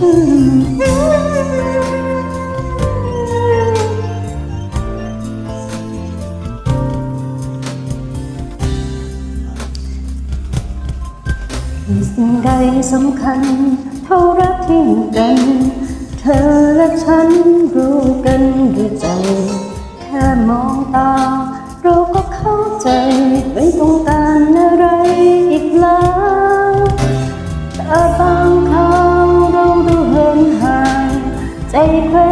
สิ่งใดสำคัญ เท่ารักที่กัน เธอและฉันรู้กันด้วยใจ แค่มองตา ใ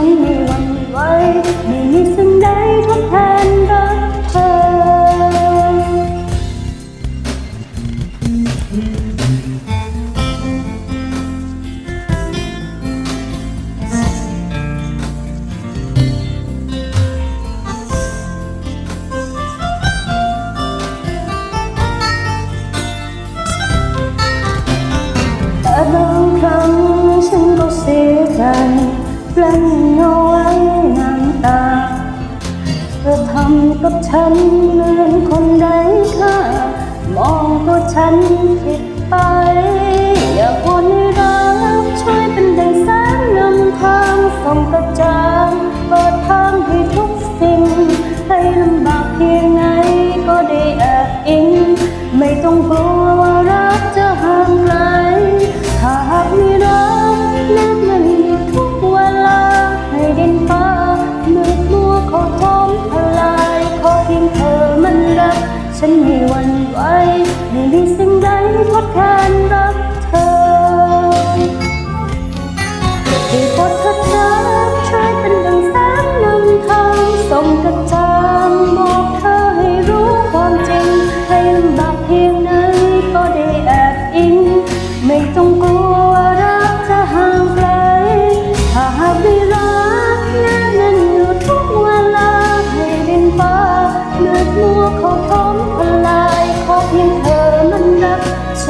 ฉันไม่หวั่นไหวไม่มีสิ่งใดทดแทนรักเธอแต่บางครั้ง ลั้นเอาไว้น้ำตาเธอทำกับฉันเหมือนคนไร้ค่ามองตัวฉันผิดไป อยากวอนให้รักช่วยเป็นดังแสงนำทางส่องกระจ่างเปิดทางให้ทุกสิ่ง ให้ลำบากเพียงไหนก็ได้แอบอิง ไม่ต้องกลัว ฉันไม่หวั่นไหวไม่มีสิ่งใดทดแทนรักเธอ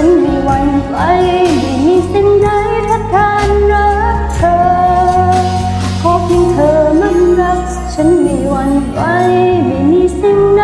ฉันไม่หวั่นไหวไม่มีสิ่งใดทดแทนรักเธอขอเพียงเธอมันรัก ฉันไม่หวั่นไหวไม่มีสิ่งใด